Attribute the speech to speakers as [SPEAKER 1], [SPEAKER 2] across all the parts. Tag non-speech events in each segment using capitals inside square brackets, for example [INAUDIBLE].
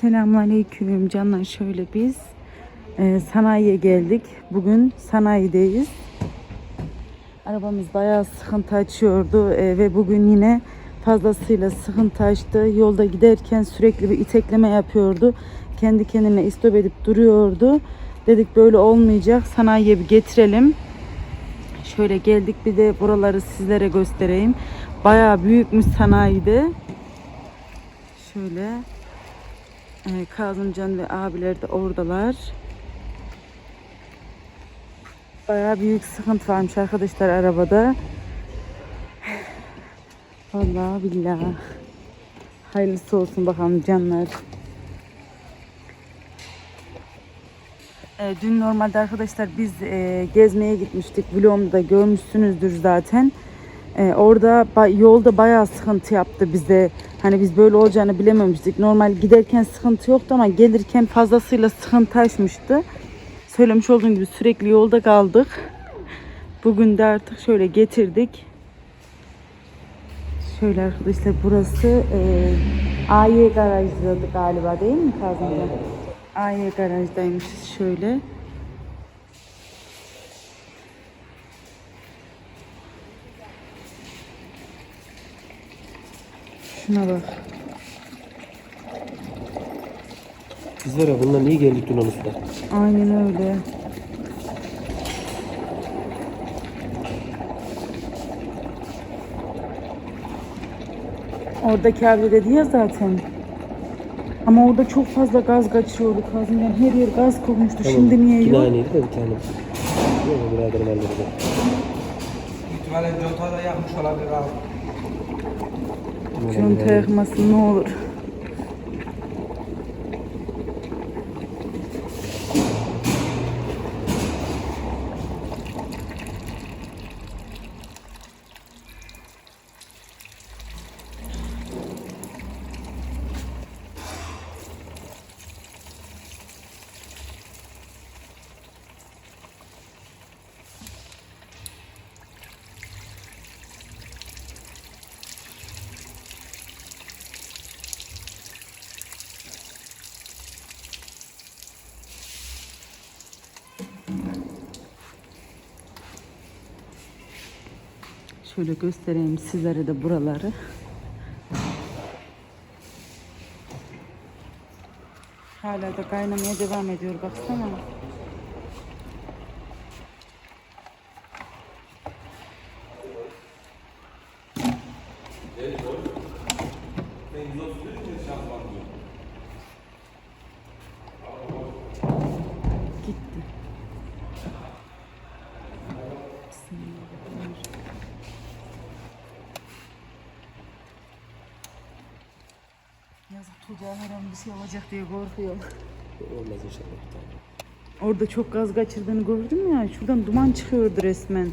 [SPEAKER 1] Selamünaleyküm canlar şöyle biz e, sanayiye geldik. Bugün sanayideyiz. Arabamız bayağı sıkıntı açıyordu e, ve bugün yine fazlasıyla sıkıntı açtı. Yolda giderken sürekli bir itekleme yapıyordu. Kendi kendine istop edip duruyordu. Dedik böyle olmayacak sanayiye bir getirelim. Şöyle geldik bir de buraları sizlere göstereyim. Bayağı büyükmüş sanayide. Şöyle ee, Kazımcan ve abiler de oradalar. Bayağı büyük sıkıntı varmış arkadaşlar arabada. [SIGHS] Vallahi billahi. Hayırlısı olsun bakalım canlar. Ee, dün normalde arkadaşlar biz e, gezmeye gitmiştik. Vlogumda da görmüşsünüzdür zaten. Ee, orada yolda bayağı sıkıntı yaptı bize. Hani biz böyle olacağını bilememiştik. Normal giderken sıkıntı yoktu ama gelirken fazlasıyla sıkıntı açmıştı. Söylemiş olduğum gibi sürekli yolda kaldık. Bugün de artık şöyle getirdik. Şöyle arkadaşlar burası e, AY garajladı galiba değil mi Kazım'da? AY garajdaymışız şöyle. Şuna bak.
[SPEAKER 2] Biz var ya bundan iyi geldik dün Ulus'ta.
[SPEAKER 1] Aynen öyle. Oradaki abi dedi ya zaten. Ama orada çok fazla gaz kaçıyordu Kazım'dan. Her yer gaz kokmuştu. Şimdi niye yok?
[SPEAKER 2] aynıydı da bir tane. Yok mu biraderim halleri
[SPEAKER 3] İhtimalen conta da yakmış olabilir abi.
[SPEAKER 1] Conta yakmasın ne olur. Şöyle göstereyim sizlere de buraları. Hala da kaynamaya devam ediyor baksana. Gitti. An bir şey olacak diye korkuyorum.
[SPEAKER 2] Olmaz inşallah.
[SPEAKER 1] Orada çok gaz kaçırdığını gördüm ya. Şuradan duman çıkıyordu resmen.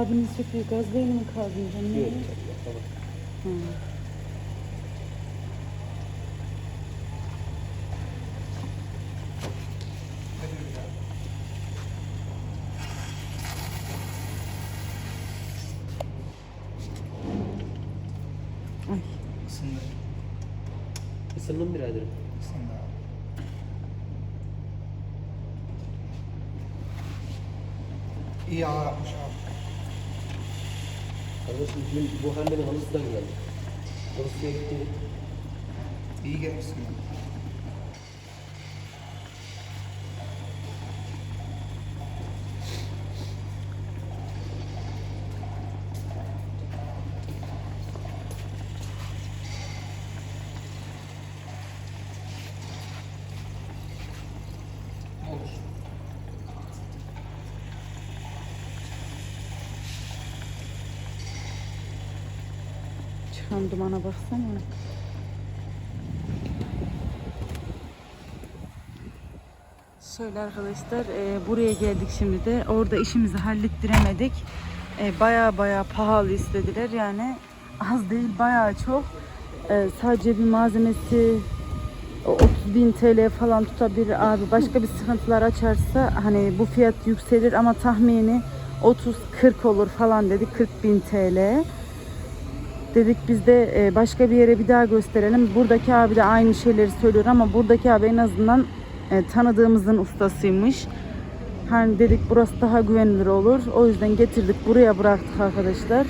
[SPEAKER 1] Abinin söküyor. Gaz beyni mi kazıyacağım? Ne?
[SPEAKER 2] Yok tabii yapalım.
[SPEAKER 1] Hı. Ay.
[SPEAKER 3] Isındı.
[SPEAKER 2] Isındın biraderim.
[SPEAKER 3] Isındı abi. İyi ağır yapmış abi.
[SPEAKER 2] Kardeşim dün bu hamlenin halısı da güzeldi. Halısıya gitti.
[SPEAKER 3] İyi gelmişsin.
[SPEAKER 1] Çıkan dumana baksana. Şöyle arkadaşlar e, buraya geldik şimdi de orada işimizi hallettiremedik. E, baya baya pahalı istediler yani az değil baya çok. E, sadece bir malzemesi o 30 bin TL falan tutabilir abi. Başka bir sıkıntılar açarsa hani bu fiyat yükselir ama tahmini 30-40 olur falan dedi 40 bin TL. Dedik biz de e, başka bir yere bir daha gösterelim. Buradaki abi de aynı şeyleri söylüyor ama buradaki abi en azından e, tanıdığımızın ustasıymış. Hani dedik burası daha güvenilir olur. O yüzden getirdik buraya bıraktık arkadaşlar.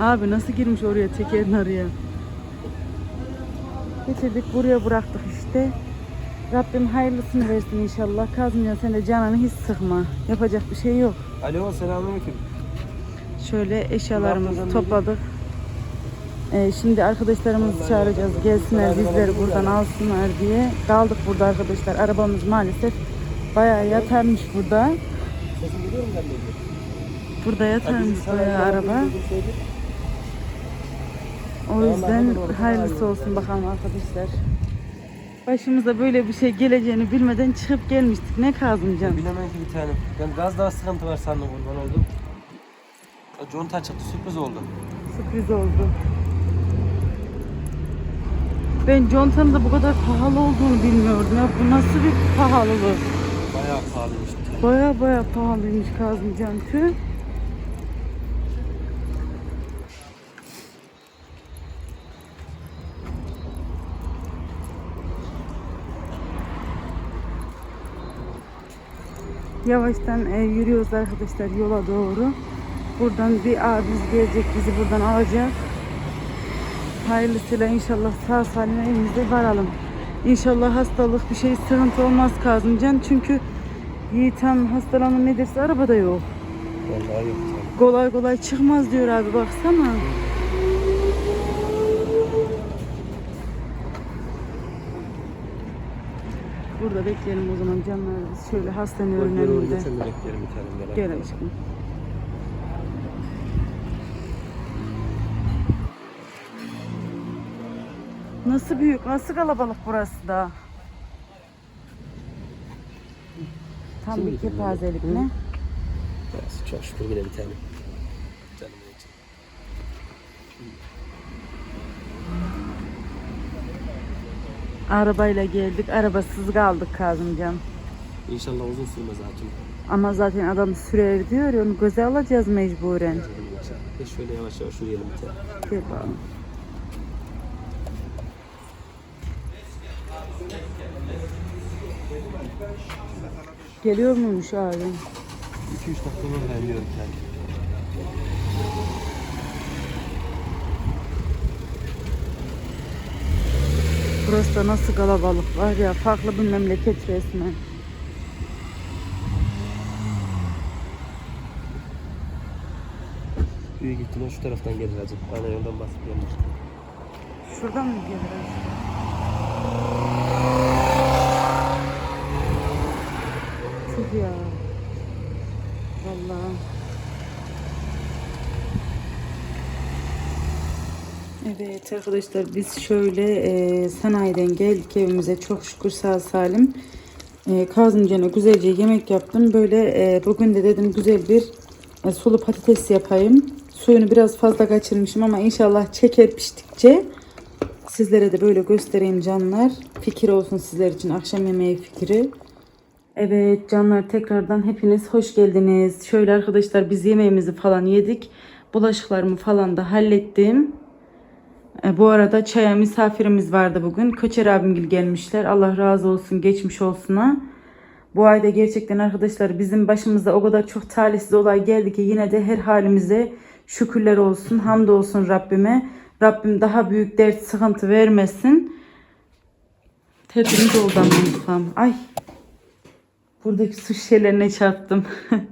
[SPEAKER 1] Abi nasıl girmiş oraya tekerin araya? Getirdik buraya bıraktık işte. Rabbim hayırlısını versin inşallah. Kazmıyor sen de canını hiç sıkma. Yapacak bir şey yok.
[SPEAKER 2] Alo selamünaleyküm.
[SPEAKER 1] Şöyle eşyalarımızı topladık. Ee, şimdi arkadaşlarımızı çağıracağız. Gelsinler bizleri buradan alsınlar diye. Kaldık burada arkadaşlar. Arabamız maalesef bayağı yatarmış burada. Burada yatarmış bayağı araba. O yüzden hayırlısı olsun bakalım arkadaşlar. Başımıza böyle bir şey geleceğini bilmeden çıkıp gelmiştik. Ne Kazımcan?
[SPEAKER 2] Bilemem ki bir tane. Ben biraz daha sıkıntı var sandım kurban oldum. Conta çıktı sürpriz oldu.
[SPEAKER 1] Sürpriz oldu. Ben contanın da bu kadar pahalı olduğunu bilmiyordum. Ya bu nasıl bir pahalılık?
[SPEAKER 2] Bayağı pahalıymış.
[SPEAKER 1] Baya baya pahalıymış Kazımcan tüh. Yavaştan e, yürüyoruz arkadaşlar yola doğru. Buradan bir abimiz gelecek bizi buradan alacak. Hayırlısıyla inşallah sağ salim evimize varalım. İnşallah hastalık bir şey sıkıntı olmaz Kazımcan. Çünkü Yiğit Han hastalanır ne derse arabada yok.
[SPEAKER 2] Vallahi yok.
[SPEAKER 1] Kolay kolay çıkmaz diyor abi baksana. Burada bekleyelim o zaman canlar. Şöyle
[SPEAKER 2] ben
[SPEAKER 1] önlerinde.
[SPEAKER 2] beklerim bir tane
[SPEAKER 1] Gel aşkım. Nasıl büyük, nasıl kalabalık burası da. Tam bir kepazelik ne?
[SPEAKER 2] Ya, Çok şükür yine bir tane. Canım için.
[SPEAKER 1] Arabayla geldik, arabasız kaldık Kazımcan.
[SPEAKER 2] İnşallah uzun sürmez hatun.
[SPEAKER 1] Ama zaten adam sürer diyor onu göze alacağız mecburen.
[SPEAKER 2] Şöyle yavaş yavaş yürüyelim bir tane.
[SPEAKER 1] Gel bakalım. Geliyor muymuş abi?
[SPEAKER 2] 2-3 dakika var vermiyorum yani.
[SPEAKER 1] Burası da nasıl kalabalık var ya, farklı bir memleket resmen.
[SPEAKER 2] Büyük ihtimal şu taraftan gelir acaba. Bana yoldan basıp gelmiş.
[SPEAKER 1] Şuradan mı gelir acaba? Tüh ya. Vallahi. Evet arkadaşlar biz şöyle e, sanayiden geldik evimize çok şükür sağ salim. E, Kazımcan'a güzelce yemek yaptım. Böyle e, bugün de dedim güzel bir e, sulu patates yapayım. Suyunu biraz fazla kaçırmışım ama inşallah çeker piştikçe sizlere de böyle göstereyim canlar. Fikir olsun sizler için akşam yemeği fikri. Evet canlar tekrardan hepiniz hoş geldiniz. Şöyle arkadaşlar biz yemeğimizi falan yedik. Bulaşıklarımı falan da hallettim. E, bu arada çaya misafirimiz vardı bugün. Köçer abimgil gelmişler. Allah razı olsun, geçmiş olsuna. Bu ayda gerçekten arkadaşlar bizim başımıza o kadar çok talihsiz olay geldi ki yine de her halimize şükürler olsun, hamdolsun Rabbime. Rabbim daha büyük dert, sıkıntı vermesin. Tertemiz oldu mutfağım. Ay. Buradaki su şişelerine çarptım. [LAUGHS]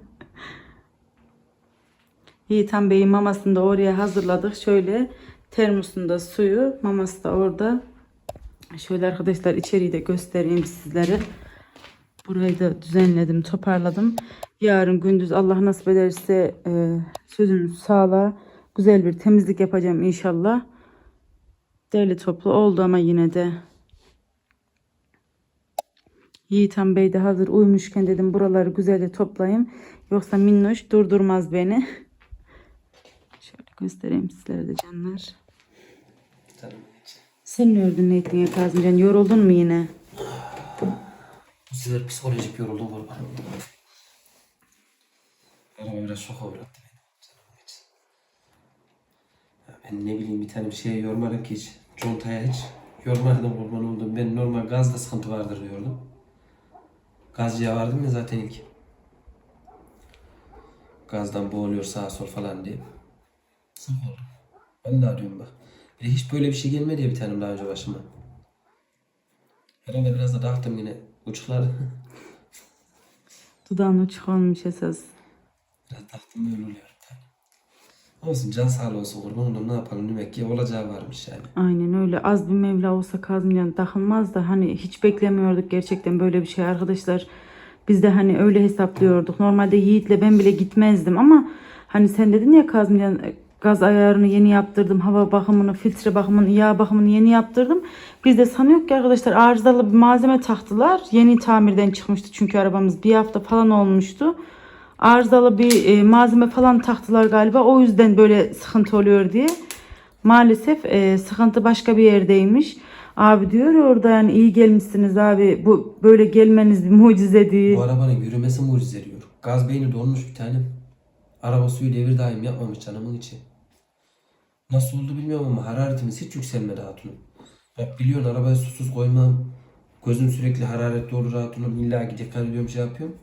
[SPEAKER 1] Yiğitan Bey'in mamasını da oraya hazırladık. Şöyle termosunda suyu, maması da orada. Şöyle arkadaşlar içeriği de göstereyim sizlere. Burayı da düzenledim, toparladım. Yarın gündüz Allah nasip ederse e, sözümüz sağla güzel bir temizlik yapacağım inşallah. Derli toplu oldu ama yine de. Yiğitan Bey de hazır uyumuşken dedim buraları güzelce toplayayım. Yoksa minnoş durdurmaz beni. [LAUGHS] Şöyle göstereyim sizlere de canlar.
[SPEAKER 2] Canım.
[SPEAKER 1] Sen ne ördün Neytin ya Kazımcan? Yoruldun mu yine?
[SPEAKER 2] Bu sefer psikolojik yoruldum kurban. Araba biraz şoka uğrattı beni. Canım için. Ya ben ne bileyim bir tane bir şeye yormadım ki hiç. Contaya hiç yormadım kurban oldum. Ben normal gazda sıkıntı vardır diyordum. Gazcıya vardım ya zaten ilk. Gazdan boğuluyor sağa sol falan diye. Sık oldum. Vallahi diyorum bak. De hiç böyle bir şey gelmedi ya bir tanem daha önce başıma. Herhalde biraz da dağıttım yine uçları. [LAUGHS]
[SPEAKER 1] Dudağın uçuk olmuş esas.
[SPEAKER 2] Biraz taktım öyle oluyor. Olsun can sağlığı olsun kurban oldum ne yapalım demek ki olacağı varmış yani.
[SPEAKER 1] Aynen öyle. Az bir mevla olsa Kazımcan takılmaz da hani hiç beklemiyorduk gerçekten böyle bir şey arkadaşlar. Biz de hani öyle hesaplıyorduk. Normalde Yiğit'le ben bile gitmezdim ama hani sen dedin ya Kazımcan e, gaz ayarını yeni yaptırdım. Hava bakımını, filtre bakımını, yağ bakımını yeni yaptırdım. Biz de sanıyoruz ki arkadaşlar arızalı bir malzeme taktılar. Yeni tamirden çıkmıştı çünkü arabamız bir hafta falan olmuştu. Arızalı bir e, malzeme falan taktılar galiba. O yüzden böyle sıkıntı oluyor diye. Maalesef e, sıkıntı başka bir yerdeymiş. Abi diyor orada yani iyi gelmişsiniz abi. Bu böyle gelmeniz bir mucize değil.
[SPEAKER 2] Bu arabanın yürümesi mucize diyor. Gaz beyni donmuş bir tane. Araba suyu devir daim yapmamış canımın içi. Nasıl oldu bilmiyorum ama hararetimiz hiç yükselmedi hatunum. Bak biliyorsun arabaya susuz koymam. Gözüm sürekli hararetli olur hatunum. İlla ki dikkat ediyorum şey yapıyorum.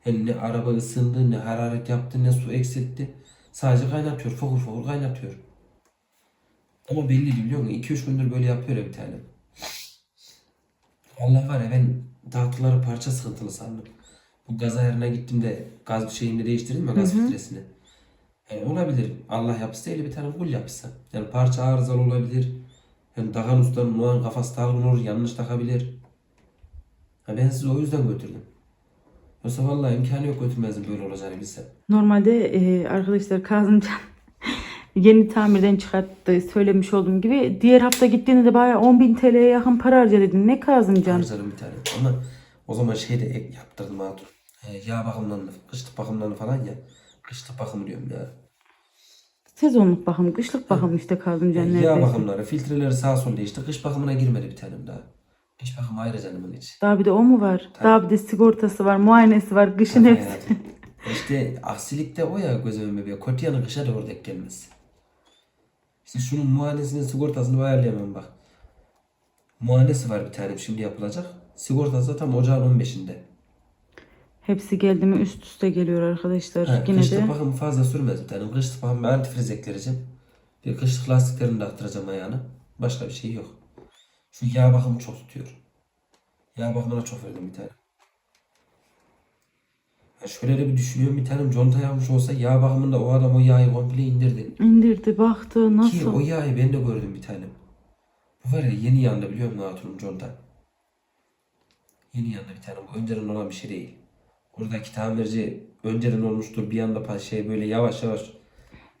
[SPEAKER 2] Hem ne araba ısındı ne hararet yaptı ne su eksiltti. Sadece kaynatıyor. Fokur fokur kaynatıyor. Ama belli değil biliyor musun? 2-3 gündür böyle yapıyor ya bir tane. Allah var ya ben dağıtıları parça sıkıntılı sandım. Bu gaz ayarına gittim de gaz şeyini değiştirdim ya gaz filtresini. Yani olabilir. Allah yapısı değil bir tane kul yapısı. Yani parça arızalı olabilir. Yani takan ustanın o an kafası dalgın olur yanlış takabilir. Ha ben sizi o yüzden götürdüm. Yoksa vallahi imkanı yok götürmezdim böyle olacağını bilsem.
[SPEAKER 1] Normalde e, arkadaşlar Kazımcan [LAUGHS] yeni tamirden çıkarttı söylemiş olduğum gibi. Diğer hafta gittiğinde de bayağı 10.000 TL'ye yakın para harcadın. Ne Kazımcan?
[SPEAKER 2] Harcarım bir tane. Ama o zaman şey de ek yaptırdım hatun. Ee, yağ bakımlarını, kışlık bakımlarını falan ya. Kışlık bakım diyorum ya.
[SPEAKER 1] Sezonluk bakım, kışlık bakım işte Kazımcan
[SPEAKER 2] Yani yağ
[SPEAKER 1] neredeyse.
[SPEAKER 2] bakımları, filtreleri sağ sol değişti. Kış bakımına girmedi bir tanem daha. Kış bakımı ayrı canımın içi.
[SPEAKER 1] Daha bir de o mu var? Daha bir de sigortası var, muayenesi var, kışın hepsi.
[SPEAKER 2] Hayatım. İşte aksilik de o ya gözümün bebeği. Kötü yanı kışa doğru denk gelmez. İşte şunun muayenesinin sigortasını ayarlayamam bak. Muayenesi var bir tane şimdi yapılacak. Sigortası da tam ocağın 15'inde.
[SPEAKER 1] Hepsi geldi mi üst üste geliyor arkadaşlar.
[SPEAKER 2] Ha,
[SPEAKER 1] Yine
[SPEAKER 2] kışlık
[SPEAKER 1] de
[SPEAKER 2] bakım fazla sürmez bir tane. Kışlık bakım ben antifriz eklereceğim. Bir kışlık lastiklerini de attıracağım ayağına. Başka bir şey yok. Şu yağ bakımı çok tutuyor. Yağ bakımına çok verdim bir tane. Ya şöyle de bir düşünüyorum bir tanem conta yapmış olsa yağ bakımında o adam o yağı komple indirdi.
[SPEAKER 1] indirdi, baktı
[SPEAKER 2] Ki o
[SPEAKER 1] nasıl?
[SPEAKER 2] yağı ben de gördüm bir tanem. Bu var ya yeni yandı biliyor musun Hatun'um conta? Yeni yandı bir tanem. Bu önceden olan bir şey değil. Oradaki tamirci önceden olmuştur bir anda şey böyle yavaş yavaş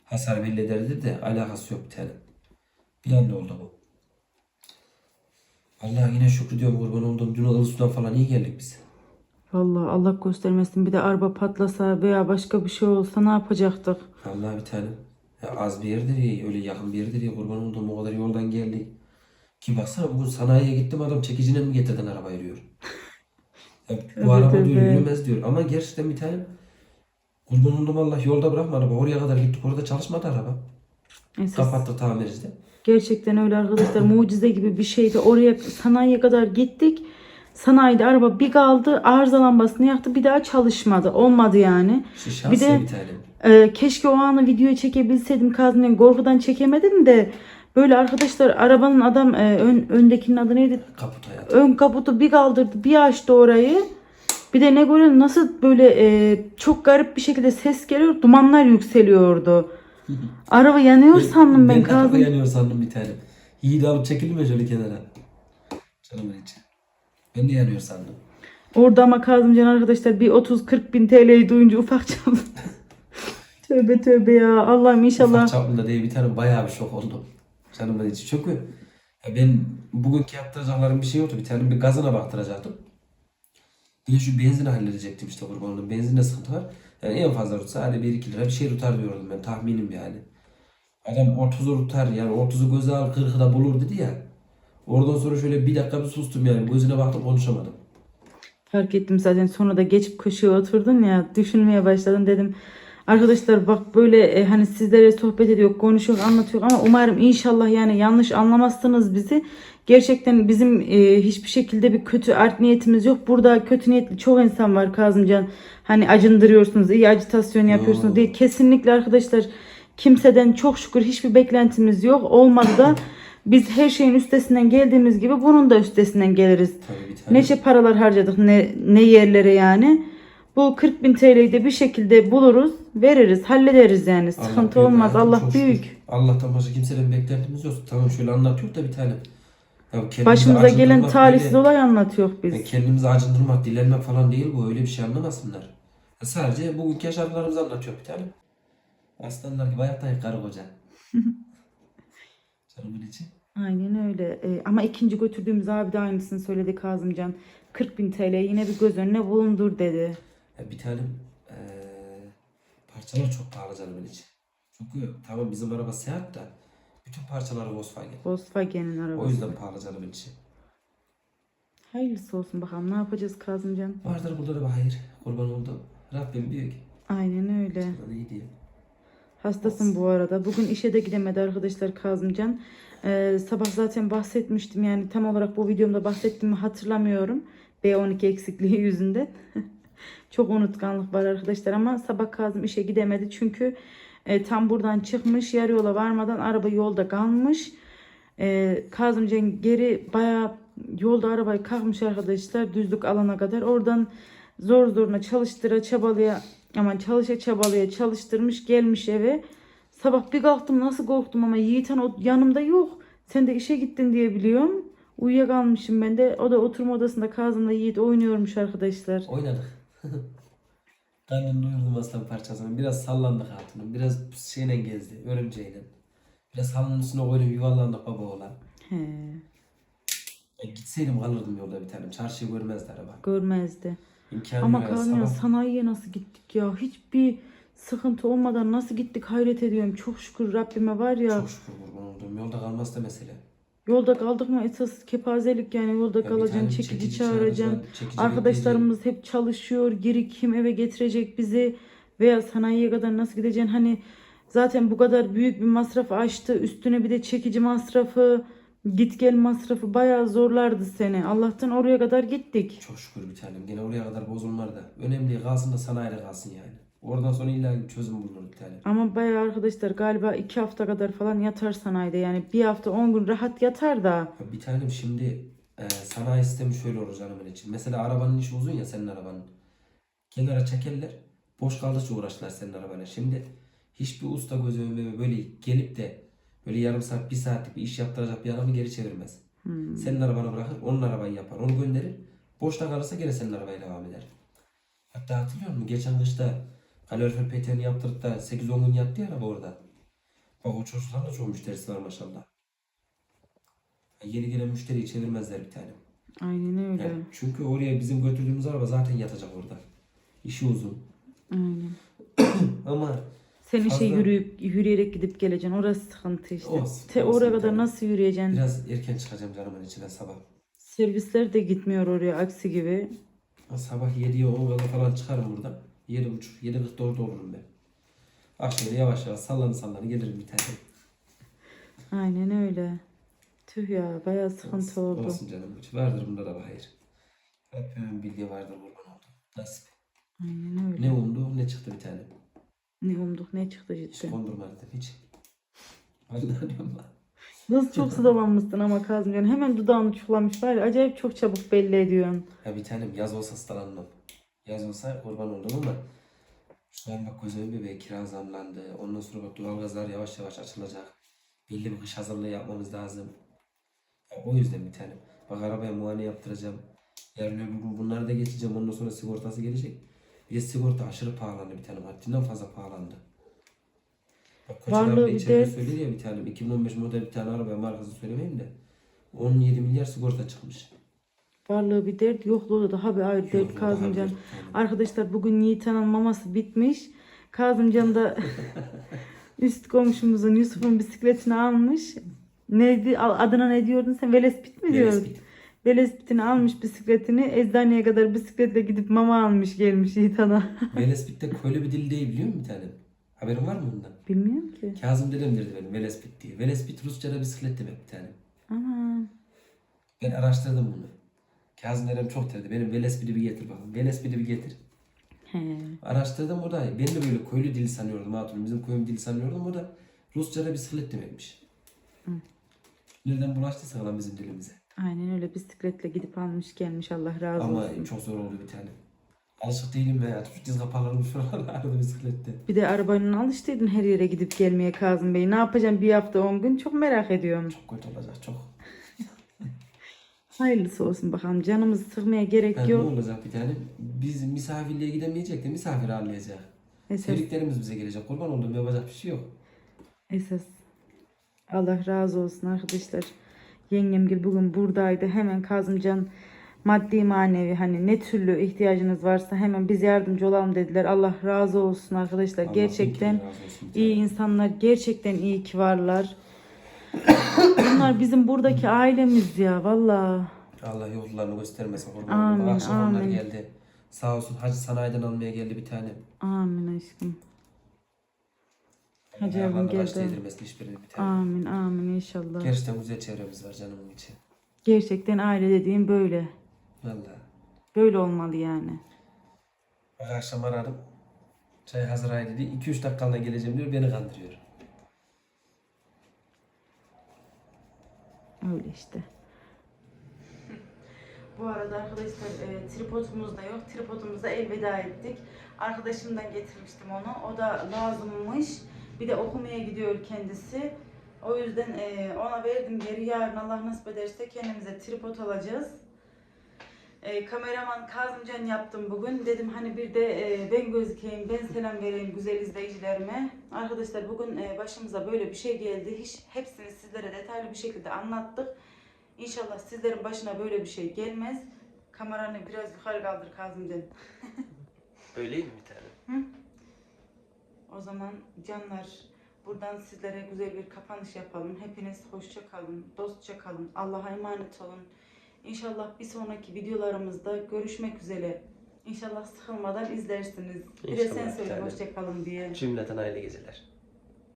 [SPEAKER 2] hasar belli ederdi de alakası yok bir tanem. Bir anda oldu bu. Allah yine şükrediyorum kurban olduğum dün Ilısu'dan falan iyi geldik biz.
[SPEAKER 1] Vallahi Allah göstermesin bir de araba patlasa veya başka bir şey olsa ne yapacaktık?
[SPEAKER 2] Allah bir tanem. Ya az bir yerdir ya öyle yakın bir yerdir ya kurban olduğum o kadar yoldan geldik. Ki baksana bugün sanayiye gittim adam çekicine mi getirdin arabayı diyor. Ya bu
[SPEAKER 1] Evet,
[SPEAKER 2] araba diyor
[SPEAKER 1] evet.
[SPEAKER 2] yürümez diyor. Ama gerçekten bir tanem kurban olduğum Allah yolda bırakma araba. Oraya kadar gittik orada çalışmadı araba.
[SPEAKER 1] Esas
[SPEAKER 2] Kapattı tamircide.
[SPEAKER 1] gerçekten öyle arkadaşlar mucize gibi bir şeydi. Oraya sanayiye kadar gittik. Sanayide araba bir kaldı arıza lambasını yaktı bir daha çalışmadı. Olmadı yani.
[SPEAKER 2] İşte
[SPEAKER 1] Bir de-
[SPEAKER 2] bir.
[SPEAKER 1] Ee, keşke o anı videoya çekebilseydim Kazım'ın korkudan çekemedim de böyle arkadaşlar arabanın adam e, ön, öndekinin adı neydi?
[SPEAKER 2] Kaput hayatı.
[SPEAKER 1] Ön kaputu bir kaldırdı bir açtı orayı. Bir de ne görüyor nasıl böyle e, çok garip bir şekilde ses geliyor dumanlar yükseliyordu. [LAUGHS] Araba yanıyor sandım ben,
[SPEAKER 2] Ben de araba yanıyor sandım bir de alıp çekildim ya şöyle kenara. Canımın içi. Ben de yanıyor sandım.
[SPEAKER 1] Orada ama Kazımcan arkadaşlar bir 30-40 bin TL'yi duyunca ufak çaldı. [LAUGHS] tövbe tövbe ya Allah'ım inşallah.
[SPEAKER 2] Ufak çapında değil bir tane bayağı bir şok oldum. Canımın içi. Çünkü ya ben bugünkü yaptıracaklarım bir şey yoktu. Bir tane bir gazına baktıracaktım. Bir şu benzini halledecektim işte kurban olduğum. Benzinde sıkıntı var. Yani en fazla tutsa hadi 1-2 lira bir şey tutar diyordum ben tahminim yani. Adam 30'u tutar yani 30'u göze al 40'ı da bulur dedi ya. Oradan sonra şöyle bir dakika bir sustum yani gözüne baktım konuşamadım.
[SPEAKER 1] Fark ettim zaten sonra da geçip köşeye oturdun ya düşünmeye başladım dedim. Arkadaşlar bak böyle e, hani sizlere sohbet ediyor, konuşuyor, anlatıyor ama umarım inşallah yani yanlış anlamazsınız bizi. Gerçekten bizim e, hiçbir şekilde bir kötü art niyetimiz yok. Burada kötü niyetli çok insan var Kazımcan. Hani acındırıyorsunuz, iyi acitasyon yapıyorsunuz
[SPEAKER 2] Yo.
[SPEAKER 1] diye. Kesinlikle arkadaşlar kimseden çok şükür hiçbir beklentimiz yok. Olmadı da biz her şeyin üstesinden geldiğimiz gibi bunun da üstesinden geliriz.
[SPEAKER 2] Tabii bir tane.
[SPEAKER 1] Ne şey paralar harcadık ne, ne yerlere yani. Bu 40 bin TL'yi de bir şekilde buluruz, veririz, hallederiz yani. Sıkıntı
[SPEAKER 2] büyük
[SPEAKER 1] olmaz. Allah
[SPEAKER 2] çok şükür.
[SPEAKER 1] büyük.
[SPEAKER 2] Allah'tan başka kimseden beklentimiz yok. Tamam şöyle anlatıyor da bir tane. Ya kendimizi
[SPEAKER 1] Başımıza gelen
[SPEAKER 2] acındırmak
[SPEAKER 1] talihsiz
[SPEAKER 2] böyle-
[SPEAKER 1] olay anlatıyor biz.
[SPEAKER 2] Ya kendimizi acındırmak, dilenmek falan değil bu. Öyle bir şey anlamasınlar. Ya sadece bugünkü yaşadıklarımızı anlatıyor bir tane. Aslanlar gibi hayattayız karı koca. [LAUGHS] Canımın içi.
[SPEAKER 1] Aynen öyle. Ee, ama ikinci götürdüğümüz abi de aynısını söyledi Kazımcan. 40 bin TL yine bir göz önüne bulundur dedi.
[SPEAKER 2] Ya bir tane eee parçalar çok pahalı canımın içi. Çünkü tamam bizim araba Seat da bütün parçaları Volkswagen.
[SPEAKER 1] Volkswagen'in
[SPEAKER 2] O
[SPEAKER 1] arabası.
[SPEAKER 2] yüzden pahalı canımın içi.
[SPEAKER 1] Hayırlısı olsun bakalım ne yapacağız Kazımcan.
[SPEAKER 2] Vardır burada da bir hayır. Kurban oldu. Rabbim büyük.
[SPEAKER 1] Aynen öyle.
[SPEAKER 2] Sana iyi diye.
[SPEAKER 1] Hastasın bu arada. Bugün işe de gidemedi arkadaşlar Kazımcan. Ee, sabah zaten bahsetmiştim yani tam olarak bu videomda bahsettim mi hatırlamıyorum. B12 eksikliği yüzünden. [LAUGHS] Çok unutkanlık var arkadaşlar ama sabah Kazım işe gidemedi çünkü e, tam buradan çıkmış yarı yola varmadan araba yolda kalmış. E, Kazımcan geri bayağı yolda arabayı kalkmış arkadaşlar düzlük alana kadar. Oradan zor zoruna çalıştıra çabalaya aman çalışa çabalaya çalıştırmış gelmiş eve. Sabah bir kalktım nasıl korktum ama Yiğiten o yanımda yok. Sen de işe gittin diye biliyorum. Uyuyakalmışım ben de. O da oturma odasında Kazım'la Yiğit oynuyormuş arkadaşlar.
[SPEAKER 2] Oynadık. [LAUGHS] Karnını doyurdum aslan parçasını. Biraz sallandık hatunum. Biraz şeyle gezdi. Örümceğiyle. Biraz halının üstüne koydum yuvarlandık baba oğlan.
[SPEAKER 1] He,
[SPEAKER 2] Ben gitseydim kalırdım yolda bir tanem. Çarşıyı görmezdi araba.
[SPEAKER 1] görmezdi.
[SPEAKER 2] İmkanı
[SPEAKER 1] Ama
[SPEAKER 2] yok ya, sabah-
[SPEAKER 1] sanayiye nasıl gittik ya? Hiçbir sıkıntı olmadan nasıl gittik hayret ediyorum. Çok şükür Rabbime var ya.
[SPEAKER 2] Çok şükür kurban olduğum. Yolda kalması da mesele.
[SPEAKER 1] Yolda kaldık mı esas kepazelik yani yolda
[SPEAKER 2] Ya
[SPEAKER 1] kalacaksın, çekici,
[SPEAKER 2] çekici
[SPEAKER 1] çağıracaksın.
[SPEAKER 2] çekici
[SPEAKER 1] Arkadaşlarımız hep çalışıyor. Geri kim eve getirecek bizi veya sanayiye kadar nasıl gideceksin? Hani zaten bu kadar büyük bir masraf açtı. Üstüne bir de çekici masrafı, git gel masrafı bayağı zorlardı seni. Allah'tan oraya kadar gittik.
[SPEAKER 2] Çok şükür bir tanem. Gene oraya kadar bozulmalar da. Önemli kalsın da sanayide kalsın yani. Oradan sonra illa bir çözüm bulunur bir.
[SPEAKER 1] Ama bayağı arkadaşlar galiba iki hafta kadar falan yatar sanayide. Yani bir hafta on gün rahat yatar da.
[SPEAKER 2] Bir tanem şimdi e, sanayi sistemi şöyle olur canımın için. Mesela arabanın işi uzun ya senin arabanın. Kenara çekerler. Boş kaldıkça uğraşırlar senin arabayla. Şimdi hiçbir usta gözü önüne böyle gelip de böyle yarım saat bir saatlik bir iş yaptıracak bir adamı geri çevirmez. Senin arabanı bırakır onun arabayı yapar. Onu gönderir. Boşta kalırsa gene senin arabayla devam eder. Hatta hatırlıyor musun? Geçen kışta kalorifer peteğini yaptırıp da 8-10 gün yattı ya araba orada. Bak o çocuklar da çok müşterisi var maşallah. Yeni gelen müşteriyi çevirmezler bir tane.
[SPEAKER 1] Aynen öyle.
[SPEAKER 2] Yani çünkü oraya bizim götürdüğümüz araba zaten yatacak orada. İşi uzun.
[SPEAKER 1] Aynen. [CLEARS THROAT]
[SPEAKER 2] Ama
[SPEAKER 1] Sen işe
[SPEAKER 2] Fazla-
[SPEAKER 1] yürüyüp yürüyerek gidip geleceksin. Orası sıkıntı işte.
[SPEAKER 2] Olsun,
[SPEAKER 1] Te
[SPEAKER 2] olsun
[SPEAKER 1] oraya kadar
[SPEAKER 2] tane.
[SPEAKER 1] nasıl yürüyeceksin?
[SPEAKER 2] biraz erken çıkacağım canımın içine sabah.
[SPEAKER 1] Servisler de gitmiyor oraya aksi gibi.
[SPEAKER 2] Sabah 7'ye 10 kadar falan çıkarım buradan. 7.30, 7.40'da orada olurum ben. Akşam yavaş yavaş sallanı sallanı gelirim bir tane.
[SPEAKER 1] Aynen öyle. Tüh ya bayağı sıkıntı
[SPEAKER 2] Olsun,
[SPEAKER 1] oldu.
[SPEAKER 2] olsun canım. Hiç vardır bunda da hayır. Rabbimin bildiği vardır kurban oldu. Nasip.
[SPEAKER 1] Aynen öyle.
[SPEAKER 2] Ne umdu ne çıktı bir tane.
[SPEAKER 1] Ne umduk ne çıktı
[SPEAKER 2] Hiç
[SPEAKER 1] cidden.
[SPEAKER 2] kondurmadım hiç. Vallahi diyorum ben.
[SPEAKER 1] Nasıl çok sıdalanmışsın ama Kazım yani hemen dudağını çuklamış var ya acayip çok çabuk belli ediyorsun.
[SPEAKER 2] Ya bir tanem yaz olsa ıslanmam. Yaz olsa kurban oldum ama şu an bak gözümün bebeği kira zamlandı. Ondan sonra bak doğalgazlar yavaş yavaş açılacak. Belli bir kış hazırlığı yapmamız lazım. Ya o yüzden bir tanem. Bak arabaya muayene yaptıracağım. Yarın öbür gün bunları da geçeceğim. Ondan sonra sigortası gelecek. Bir de sigorta aşırı pahalandı bir tanem. Haddinden fazla pahalandı. Bak
[SPEAKER 1] Varlığı
[SPEAKER 2] bir içeride
[SPEAKER 1] de-
[SPEAKER 2] söylüyor ya bir tanem. 2015 model bir tane arabaya markası söylemeyeyim de. 17 milyar sigorta çıkmış.
[SPEAKER 1] Varlığı bir dert yokluğu da daha bir ayrı dert Kazımcan. Arkadaşlar bugün Yiğitan'ın maması bitmiş. Kazımcan da [LAUGHS] üst komşumuzun Yusuf'un bisikletini almış. Neydi adına ne diyordun sen? Velespit mi diyordun?
[SPEAKER 2] Velespit.
[SPEAKER 1] Velespit'ini almış bisikletini. Eczaneye kadar bisikletle gidip mama almış gelmiş Yiğitan'a. [LAUGHS]
[SPEAKER 2] Velespit'te köylü bir dil değil biliyor musun bir tane? Haberin var mı bundan?
[SPEAKER 1] Bilmiyorum ki.
[SPEAKER 2] Kazım dedem derdi benim Velespit diye. Velespit Rusça'da bisiklet demek bir tane.
[SPEAKER 1] Ama
[SPEAKER 2] Ben araştırdım bunu. Kazım dedem çok derdi. Benim Velespit'i bir getir bakalım. Velespit'i bir getir.
[SPEAKER 1] he.
[SPEAKER 2] Araştırdım o da. Ben de böyle köylü dili sanıyordum hatun. Bizim köyüm dili sanıyordum. O da Rusça'da bisiklet demekmiş. Nereden bulaştıysa lan bizim dilimize.
[SPEAKER 1] Aynen öyle bisikletle gidip almış gelmiş Allah razı
[SPEAKER 2] Ama
[SPEAKER 1] olsun.
[SPEAKER 2] çok zor oldu bir tane. Alışık değilim ya. Şu diz kapaklarım [LAUGHS] şuralarda bisiklette.
[SPEAKER 1] Bir de arabayla alıştıydın her yere gidip gelmeye Kazım Bey. Ne yapacağım bir hafta on gün çok merak ediyorum.
[SPEAKER 2] Çok kötü olacak çok.
[SPEAKER 1] Hayırlısı olsun bakalım. Canımızı sıkmaya gerek
[SPEAKER 2] ne
[SPEAKER 1] yok.
[SPEAKER 2] olacak bir tane? Biz misafirliğe gidemeyecek de misafir ağırlayacak.
[SPEAKER 1] Esas,
[SPEAKER 2] Sevdiklerimiz bize gelecek. Kurban olduğum yapacak bir şey yok.
[SPEAKER 1] esas. Allah razı olsun arkadaşlar. Yengemgil bugün buradaydı. Hemen Kazımcan maddi manevi hani ne türlü ihtiyacınız varsa hemen biz yardımcı olalım dediler. Allah razı olsun arkadaşlar.
[SPEAKER 2] Allah
[SPEAKER 1] gerçekten
[SPEAKER 2] razı olsun bir
[SPEAKER 1] iyi insanlar. Gerçekten iyi ki varlar. Bunlar bizim buradaki ailemiz ya vallahi.
[SPEAKER 2] Allah yollarını göstermesin kurban
[SPEAKER 1] Amin,
[SPEAKER 2] olduğum. Akşam onlar
[SPEAKER 1] amin.
[SPEAKER 2] geldi. Sağ olsun Hacı Sanayi'den almaya geldi bir tane.
[SPEAKER 1] Amin aşkım. Hacı abim
[SPEAKER 2] Ayaklarını
[SPEAKER 1] geldi.
[SPEAKER 2] kaçta yedirmesin hiçbirini bir tane.
[SPEAKER 1] Amin amin inşallah.
[SPEAKER 2] Gerçekten güzel çevremiz var canımın içi.
[SPEAKER 1] Gerçekten aile dediğim böyle.
[SPEAKER 2] Valla.
[SPEAKER 1] Böyle olmalı yani.
[SPEAKER 2] Bak akşam aradım. Çay hazır ay dedi. 2-3 dakikalığına geleceğim diyor. Beni kandırıyor.
[SPEAKER 1] Öyle işte. Bu arada arkadaşlar e, tripodumuz da yok. Tripodumuza elveda ettik. Arkadaşımdan getirmiştim onu. O da lazımmış. Bir de okumaya gidiyor kendisi. O yüzden e, ona verdim geri. Yarın Allah nasip ederse kendimize tripod alacağız. E, kameraman Kazımcan yaptım bugün. Dedim hani bir de e, ben gözükeyim, ben selam vereyim güzel izleyicilerime. Arkadaşlar bugün e, başımıza böyle bir şey geldi. Hiç hepsini sizlere detaylı bir şekilde anlattık. İnşallah sizlerin başına böyle bir şey gelmez. Kameranı biraz yukarı kaldır Kazımcan. [LAUGHS]
[SPEAKER 2] Öyleyim bir tane.
[SPEAKER 1] O zaman canlar buradan sizlere güzel bir kapanış yapalım. Hepiniz hoşça kalın, dostça kalın. Allah'a emanet olun. İnşallah bir sonraki videolarımızda görüşmek üzere. İnşallah sıkılmadan izlersiniz. Bir de sen
[SPEAKER 2] İnşallah,
[SPEAKER 1] söyle
[SPEAKER 2] tabii.
[SPEAKER 1] hoşça kalın diye.
[SPEAKER 2] Cümleten aile geceler.